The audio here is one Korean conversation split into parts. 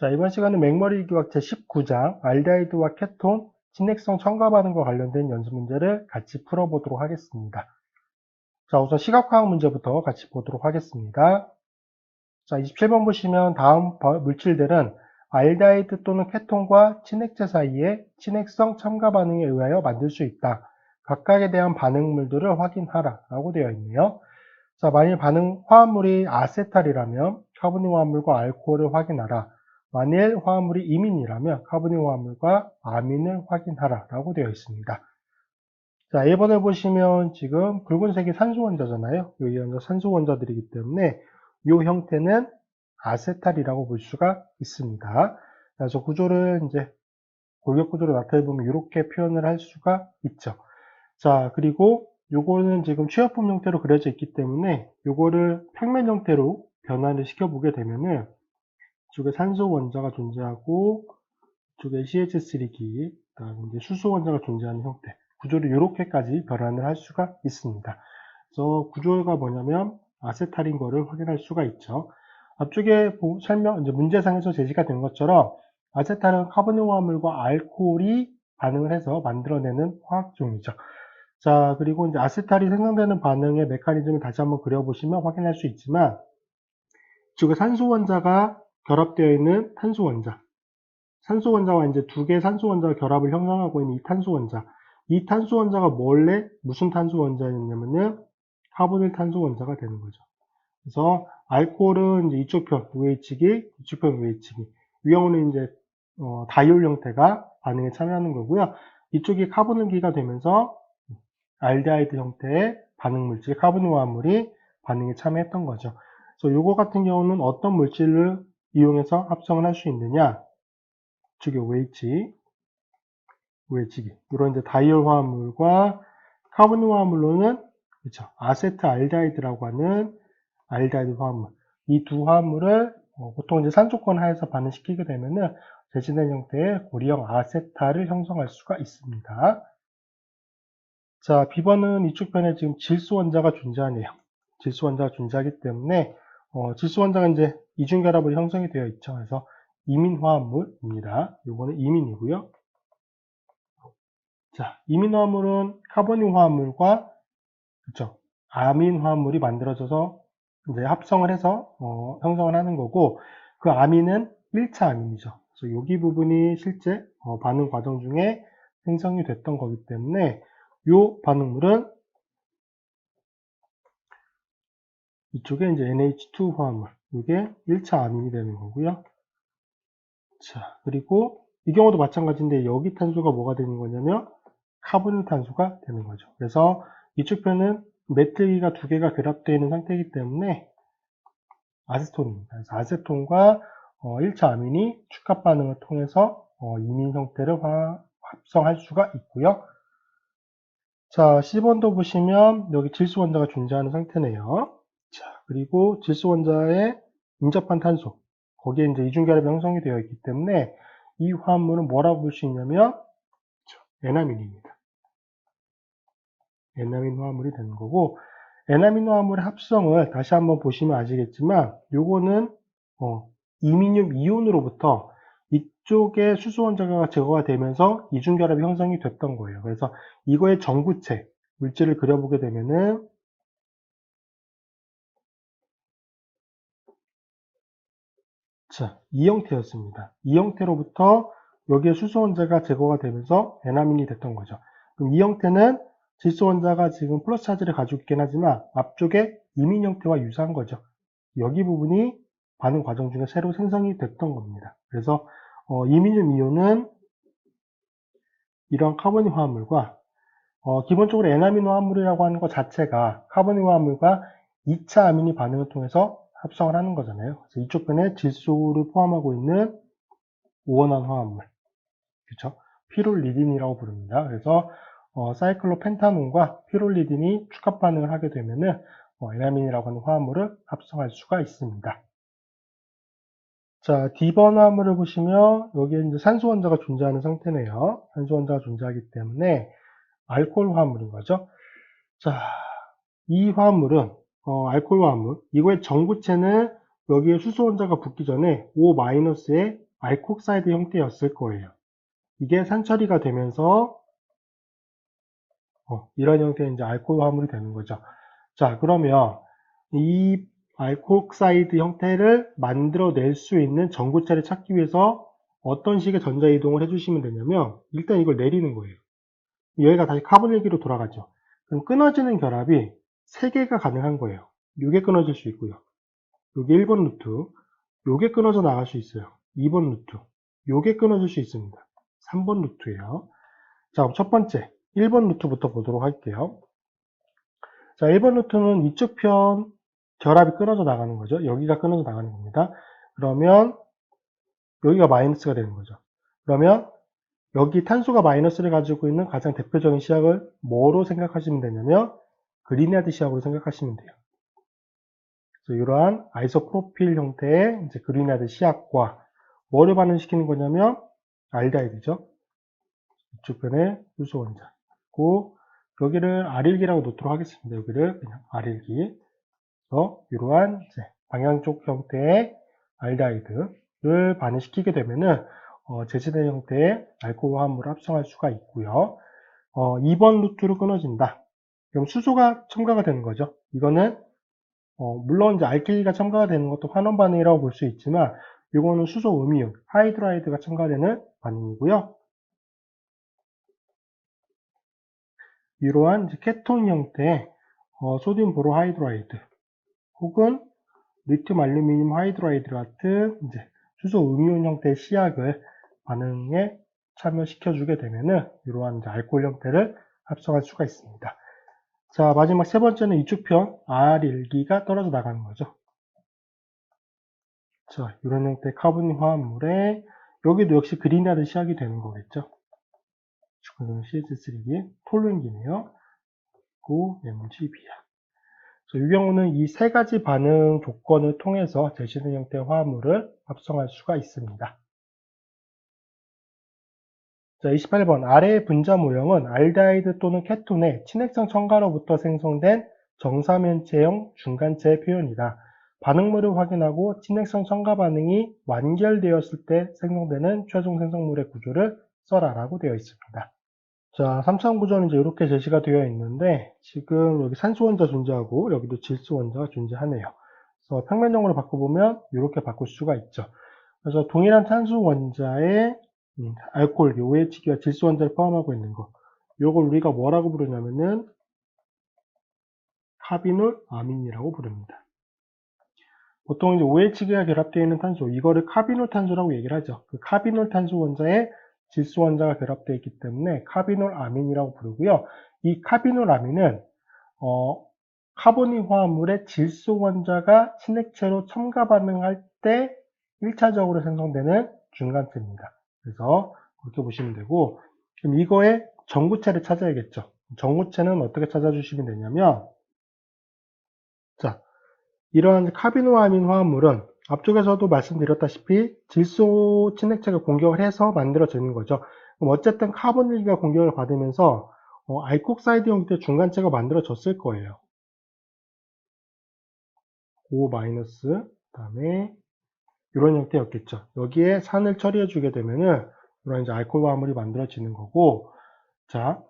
자, 이번 시간은 맹머리 기학 제19장 알데하이드와 케톤 진액성 첨가 반응과 관련된 연습 문제를 같이 풀어보도록 하겠습니다. 자, 우선 시각화학 문제부터 같이 보도록 하겠습니다. 자, 27번 보시면 다음 버- 물질들은 알데하이드 또는 케톤과 친액체 사이에 친액성 첨가 반응에 의하여 만들 수 있다. 각각에 대한 반응물들을 확인하라 라고 되어 있네요. 자, 만일 반응 화합물이 아세탈이라면 카보닉 화합물과 알코올을 확인하라. 만일 화합물이 이민이라면 카보닉 화합물과 아민을 확인하라 라고 되어 있습니다. 자, 1번을 보시면 지금 붉은색이 산소 원자잖아요. 이 원자 산소 원자들이기 때문에 이 형태는 아세탈이라고 볼 수가 있습니다. 그래서 구조를 이제 골격 구조로 나타내 보면 이렇게 표현을 할 수가 있죠. 자, 그리고 요거는 지금 취업품 형태로 그려져 있기 때문에 요거를 평면 형태로 변화를 시켜보게 되면은 이쪽에 산소 원자가 존재하고 이쪽에 CH3기, 그다음에 수소 원자가 존재하는 형태. 구조를 이렇게까지 변환을 할 수가 있습니다. 그래서 구조가 뭐냐면 아세탈인 거를 확인할 수가 있죠. 앞쪽에 보- 설명, 이제 문제상에서 제시가 된 것처럼 아세탈은 카보닉 화합물과 알코올이 반응을 해서 만들어내는 화학종이죠. 자, 그리고 이제 아세탈이 생성되는 반응의 메커니즘을 다시 한번 그려보시면 확인할 수 있지만, 이쪽에 산소 원자가 결합되어 있는 탄소 원자. 산소 원자와 이제 두 개의 산소 원자가 결합을 형성하고 있는 이 탄소 원자. 이 탄소 원자가 원래 무슨 탄소 원자였냐면은 카보닐 탄소 원자가 되는 거죠. 그래서 알코올은 이제 이쪽 편 UH기, 이쪽 편. 이 경우는 이제 어, 다이올 형태가 반응에 참여하는 거고요. 이쪽이 카보닐기가 되면서 알데하이드 형태의 반응 물질, 카보닐 화합물이 반응에 참여했던 거죠. 그래서 요거 같은 경우는 어떤 물질을 이용해서 합성을 할 수 있느냐? 이쪽에 OH, OH기. 이런 이제 다이올 화합물과 카보닐 화합물로는 그렇죠. 아세트 알데하이드라고 하는 알데하이드 화합물. 이 두 화합물을 어, 보통 이제 산소권 하에서 반응시키게 되면은 대신된 형태의 고리형 아세타를 형성할 수가 있습니다. 자, B번은 이쪽 편에 지금 질소 원자가 존재하네요. 질소 원자가 존재하기 때문에 어, 질소 원자가 이제 이중 결합으로 형성이 되어 있죠. 그래서 이민 화합물입니다. 요거는 이민이고요. 자, 이민 화합물은 카보닉 화합물과 그렇죠. 아민 화합물이 만들어져서 이제 합성을 해서 어, 형성을 하는 거고 그 아민은 1차 아민이죠. 그래서 여기 부분이 실제 어, 반응 과정 중에 생성이 됐던 거기 때문에 이 반응물은 이쪽에 이제 NH2 화합물 이게 1차 아민이 되는 거고요. 자 그리고 이 경우도 마찬가지인데 여기 탄소가 뭐가 되는 거냐면 카본 탄소가 되는 거죠. 그래서 이쪽 편은 메틀기가 두 개가 결합되어 있는 상태이기 때문에 아세톤입니다. 그래서 아세톤과 어, 1차 아민이 축합 반응을 통해서 어, 이민 형태를 화- 합성할 수가 있고요. 자, 10번도 보시면 여기 질소 원자가 존재하는 상태네요. 자, 그리고 질소 원자에 인접한 탄소, 거기에 이제 이중결합이 형성이 되어 있기 때문에 이 화합물은 뭐라고 볼 수 있냐면 에나민입니다. 에나민 화합물이 되는 거고 에나민 화합물의 합성을 다시 한번 보시면 아시겠지만 요거는 어, 이민륨 이온으로부터 이쪽에 수소 원자가 제거가 되면서 이중결합이 형성이 됐던 거예요. 그래서 이거의 전구체 물질을 그려보게 되면은 자, 이 형태였습니다. 이 형태로부터 여기에 수소 원자가 제거가 되면서 에나민이 됐던 거죠. 그럼 이 형태는 질소 원자가 지금 플러스 차지를 가지고 있긴 하지만 앞쪽에 이민 형태와 유사한 거죠. 여기 부분이 반응 과정 중에 새로 생성이 됐던 겁니다. 그래서 어, 이민륨 이온은 이런 카보닉 화합물과 어, 기본적으로 에나미노 화합물이라고 하는 것 자체가 카보닉 화합물과 2차 아민이 반응을 통해서 합성을 하는 거잖아요. 그래서 이쪽 편에 질소를 포함하고 있는 오원한 화합물, 그렇죠? 피롤리딘이라고 부릅니다. 그래서 어, 사이클로펜타논과 피롤리딘이 축합 반응을 하게 되면은 어, 에나민이라고 하는 화합물을 합성할 수가 있습니다. 자, D번 화합물을 보시면 여기에 이제 산소 원자가 존재하는 상태네요. 산소 원자가 존재하기 때문에 알코올 화합물인 거죠. 자, 이 화합물은 어, 알코올 화합물 이거의 전구체는 여기에 수소 원자가 붙기 전에 O-에 알콕사이드 형태였을 거예요. 이게 산처리가 되면서 어, 이런 형태의 이제 알코올 화물이 되는 거죠. 자, 그러면 이 알코올사이드 형태를 만들어낼 수 있는 전구체를 찾기 위해서 어떤 식의 전자이동을 해주시면 되냐면 일단 이걸 내리는 거예요. 여기가 다시 카본 일기로 돌아가죠. 그럼 끊어지는 결합이 3개가 가능한 거예요. 이게 끊어질 수 있고요. 요게 1번 루트, 요게 끊어져 나갈 수 있어요. 2번 루트, 요게 끊어질 수 있습니다. 3번 루트예요. 자, 그럼 첫 번째 1번 루트부터 보도록 할게요. 자, 1번 루트는 이쪽 편 결합이 끊어져 나가는 거죠. 여기가 끊어져 나가는 겁니다. 그러면 여기가 마이너스가 되는 거죠. 그러면 여기 탄소가 마이너스를 가지고 있는 가장 대표적인 시약을 뭐로 생각하시면 되냐면 그리네아드 시약으로 생각하시면 돼요. 그래서 이러한 아이소프로필 형태의 이제 그리네아드 시약과 뭐를 반응시키는 거냐면 알데하이드죠. 이쪽 편에 수소 원자. 고 여기를 R1기라고 놓도록 하겠습니다. 여기를 그냥 R1기. 그래서 이러한 방향 쪽 형태의 알데하이드를 반응시키게 되면은 어, 제시된 형태의 알코올 화합물을 합성할 수가 있고요. 어, 2번 루트로 끊어진다. 그럼 수소가 첨가가 되는 거죠. 이거는 어, 물론 이제 알킬리가 첨가가 되는 것도 환원 반응이라고 볼 수 있지만 이거는 수소 음이온, 하이드라이드가 첨가되는 반응이고요. 이러한 케톤 형태의 어, 소듐 보로 하이드라이드 혹은 리튬 알루미늄 하이드라이드 같은 이제 수소 음이온 형태의 시약을 반응에 참여시켜주게 되면은 이러한 알코올 형태를 합성할 수가 있습니다. 자 마지막 세 번째는 이쪽 편 R1기가 떨어져 나가는 거죠. 자 이런 형태의 카본 화합물에 여기도 역시 그린하드 시약이 되는 거겠죠. 그러면 CH3기 톨루인기네요. 그리고 MGB야. 이 경우는 이 세 가지 반응 조건을 통해서 제시된 형태의 화합물을 합성할 수가 있습니다. 자, 28번 아래의 분자 모형은 알데하이드 또는 케톤의 친핵성 첨가로부터 생성된 정사면체형 중간체의 표현이다. 반응물을 확인하고 친핵성 첨가 반응이 완결되었을 때 생성되는 최종 생성물의 구조를 써라라고 되어 있습니다. 자, 3차원 구조는 이제 이렇게 제시가 되어 있는데 지금 여기 산소 원자 존재하고 여기도 질소 원자가 존재하네요. 그래서 평면적으로 바꿔보면 이렇게 바꿀 수가 있죠. 그래서 동일한 탄소 원자의 음, 알코올, OH기와 질소 원자를 포함하고 있는 거. 이걸 우리가 뭐라고 부르냐면은 카비놀 아민이라고 부릅니다. 보통 이제 OH기가 결합되어 있는 탄소, 이거를 카비놀 탄소라고 얘기를 하죠. 그 카비놀 탄소 원자에 질소 원자가 결합되어 있기 때문에 카비놀 아민이라고 부르고요. 이 카비놀 아민은 어, 카보니 화합물의 질소 원자가 친액체로 첨가 반응할 때 1차적으로 생성되는 중간체입니다. 그래서 그렇게 보시면 되고 그럼 이거의 전구체를 찾아야겠죠. 전구체는 어떻게 찾아주시면 되냐면 자 이러한 카비노아민 화합물은 앞쪽에서도 말씀드렸다시피 질소 친액체가 공격을 해서 만들어지는 거죠. 그럼 어쨌든 카본 일기가 공격을 받으면서 어, 알콕사이드 형태 중간체가 만들어졌을 거예요. O 그다음에 이런 형태였겠죠. 여기에 산을 처리해 주게 되면은 이런 이제 알코올 화물이 만들어지는 거고 자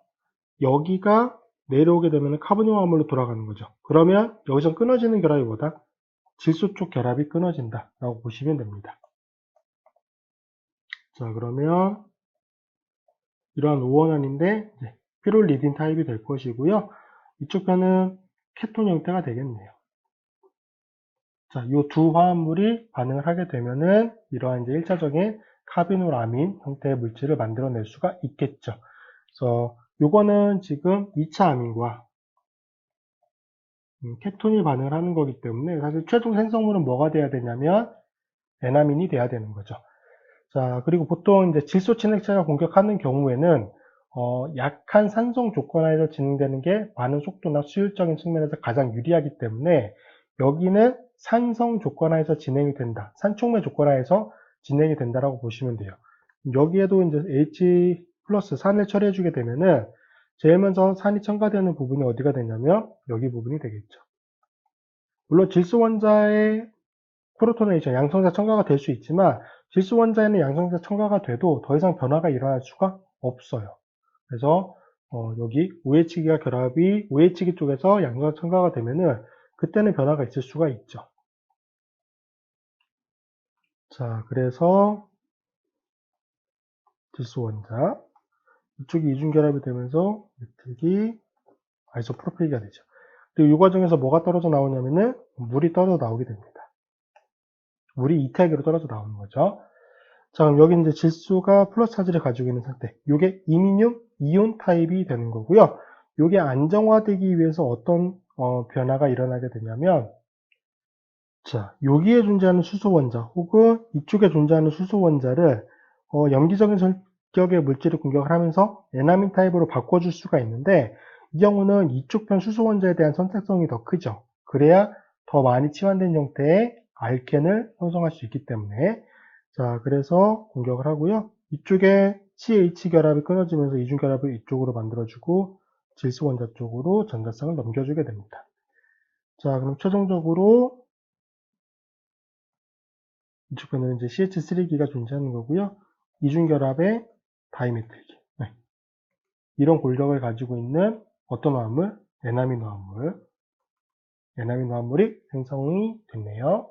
여기가 내려오게 되면 카본이 화물로 돌아가는 거죠. 그러면 여기서 끊어지는 결합이 뭐다? 질소 쪽 결합이 끊어진다 라고 보시면 됩니다. 자 그러면 이러한 오원환인데 피롤 리딘 타입이 될 것이고요. 이쪽 편은 케톤 형태가 되겠네요. 자, 이 두 화합물이 반응을 하게 되면은 이러한 이제 1차적인 카비노라민 형태의 물질을 만들어낼 수가 있겠죠. 그래서 요거는 지금 2차 아민과 음, 케톤이 반응을 하는 거기 때문에 사실 최종 생성물은 뭐가 돼야 되냐면 에나민이 돼야 되는 거죠. 자, 그리고 보통 이제 질소 친액체가 공격하는 경우에는 어, 약한 산성 조건 하에서 진행되는 게 반응 속도나 수율적인 측면에서 가장 유리하기 때문에 여기는 산성 조건 하에서 진행이 된다. 산촉매 조건 하에서 진행이 된다라고 보시면 돼요. 여기에도 이제 H 플러스 산을 처리해 주게 되면은 제일 먼저 산이 첨가되는 부분이 어디가 되냐면 여기 부분이 되겠죠. 물론 질소 원자의 프로토네이션, 양성자 첨가가 될 수 있지만 질소 원자에는 양성자 첨가가 돼도 더 이상 변화가 일어날 수가 없어요. 그래서 어, 여기 OH기가 결합이 OH기 쪽에서 양성자 첨가가 되면은 그때는 변화가 있을 수가 있죠. 자, 그래서 질소 원자 이쪽이 이중 결합이 되면서 메틸기 아이소프로필기가 되죠. 그리고 이 과정에서 뭐가 떨어져 나오냐면은 물이 떨어져 나오게 됩니다. 물이 이태기로 떨어져 나오는 거죠. 자, 그럼 여기 이제 질소가 플러스 차지를 가지고 있는 상태. 이게 이민용 이온 타입이 되는 거고요. 이게 안정화되기 위해서 어떤 어, 변화가 일어나게 되냐면 자, 여기에 존재하는 수소 원자 혹은 이쪽에 존재하는 수소 원자를 어, 염기적인 성격의 물질을 공격을 하면서 에나민 타입으로 바꿔줄 수가 있는데 이 경우는 이쪽 편 수소 원자에 대한 선택성이 더 크죠. 그래야 더 많이 치환된 형태의 알켄을 형성할 수 있기 때문에 자 그래서 공격을 하고요. 이쪽에 CH 결합이 끊어지면서 이중 결합을 이쪽으로 만들어주고 질소 원자 쪽으로 전자쌍을 넘겨주게 됩니다. 자 그럼 최종적으로 이쪽 편에는 이제 CH3기가 존재하는 거고요. 이중 결합의 다이메틸기 네. 이런 골격을 가지고 있는 어떤 화합물? 에나민 화합물 에나민 화합물이 생성이 됐네요.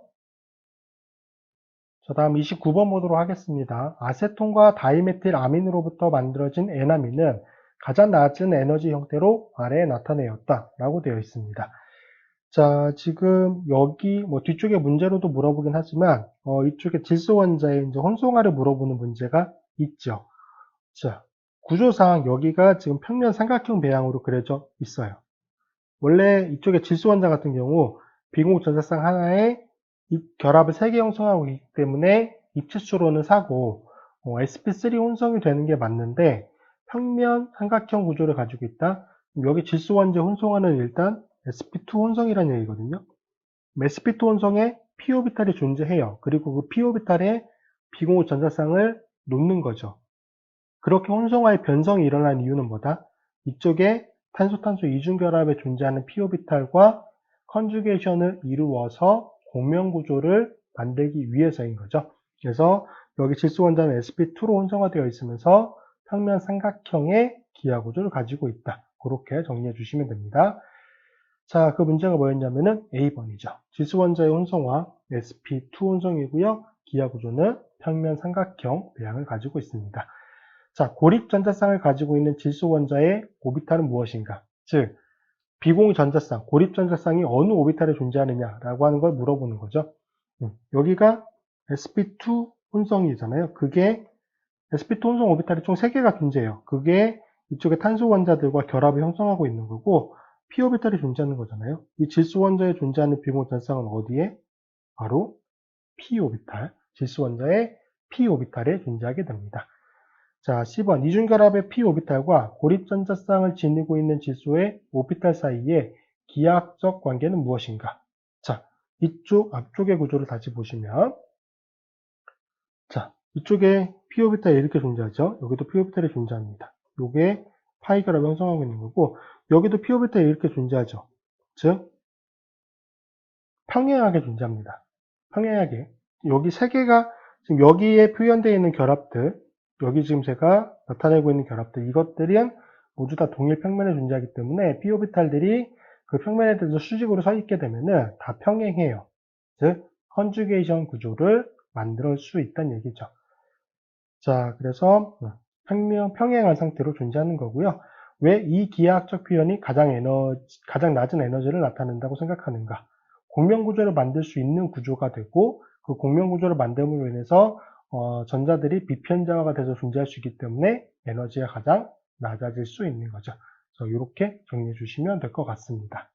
자, 다음 29번 보도록 하겠습니다. 아세톤과 다이메틸 아민으로부터 만들어진 에나민은 가장 낮은 에너지 형태로 아래에 나타내었다 라고 되어 있습니다. 자, 지금 여기 뭐 뒤쪽에 문제로도 물어보긴 하지만 어, 이쪽에 질소 원자의 이제 혼성화를 물어보는 문제가 있죠. 자, 구조상 여기가 지금 평면 삼각형 배양으로 그려져 있어요. 원래 이쪽에 질소 원자 같은 경우 비공유 전자쌍 하나에 결합을 3개 형성하고 있기 때문에 입체수로는 사고 어, sp3 혼성이 되는 게 맞는데 평면 삼각형 구조를 가지고 있다. 여기 질소 원자 혼성화는 일단 sp2 혼성이라는 얘기거든요. sp2 혼성에 p 오비탈이 존재해요. 그리고 그 p 오비탈에 비공유 전자쌍을 놓는 거죠. 그렇게 혼성화의 변성이 일어난 이유는 뭐다? 이쪽에 탄소-탄소 이중결합에 존재하는 p 오비탈과 컨주게이션을 이루어서 공명 구조를 만들기 위해서인 거죠. 그래서 여기 질소 원자는 sp2로 혼성화되어 있으면서 평면 삼각형의 기하 구조를 가지고 있다. 그렇게 정리해 주시면 됩니다. 자, 그 문제가 뭐였냐면은 A번이죠. 질소 원자의 혼성화 sp2 혼성이고요. 기하 구조는 평면 삼각형 배양을 가지고 있습니다. 자, 고립 전자쌍을 가지고 있는 질소 원자의 오비탈은 무엇인가? 즉, 비공유 전자쌍, 고립 전자쌍이 어느 오비탈에 존재하느냐라고 하는 걸 물어보는 거죠. 음, 여기가 sp2 혼성이잖아요. 그게 sp2 혼성 오비탈이 총 3개가 존재해요. 그게 이쪽에 탄소 원자들과 결합을 형성하고 있는 거고 p 오비탈이 존재하는 거잖아요. 이 질소 원자에 존재하는 비공유 전자쌍은 어디에? 바로 p 오비탈, 질소 원자의 p 오비탈에 존재하게 됩니다. 자, 10번 이중 결합의 p 오비탈과 고립 전자쌍을 지니고 있는 질소의 오비탈 사이의 기하학적 관계는 무엇인가? 자, 이쪽 앞쪽의 구조를 다시 보시면 자, 이쪽에 p 오비탈이 이렇게 존재하죠. 여기도 p 오비탈이 존재합니다. 요게 파이 결합 형성하고 있는 거고 여기도 오비탈이 이렇게 존재하죠. 즉 평행하게 존재합니다. 평행하게 여기 세 개가 지금 여기에 표현되어 있는 결합들 여기 지금 제가 나타내고 있는 결합들 이것들은 모두 다 동일 평면에 존재하기 때문에 p 오비탈들이 그 평면에 대해서 수직으로 서 있게 되면은 다 평행해요. 즉 컨주게이션 구조를 만들 수 있다는 얘기죠. 자, 그래서 평면, 평행한 상태로 존재하는 거고요. 왜 이 기하학적 표현이 가장 에너지, 가장 낮은 에너지를 나타낸다고 생각하는가? 공명 구조를 만들 수 있는 구조가 되고 그 공명 구조를 만듦으로 인해서 어, 전자들이 비편자화가 돼서 존재할 수 있기 때문에 에너지가 가장 낮아질 수 있는 거죠. 그래서 이렇게 정리해 주시면 될 것 같습니다.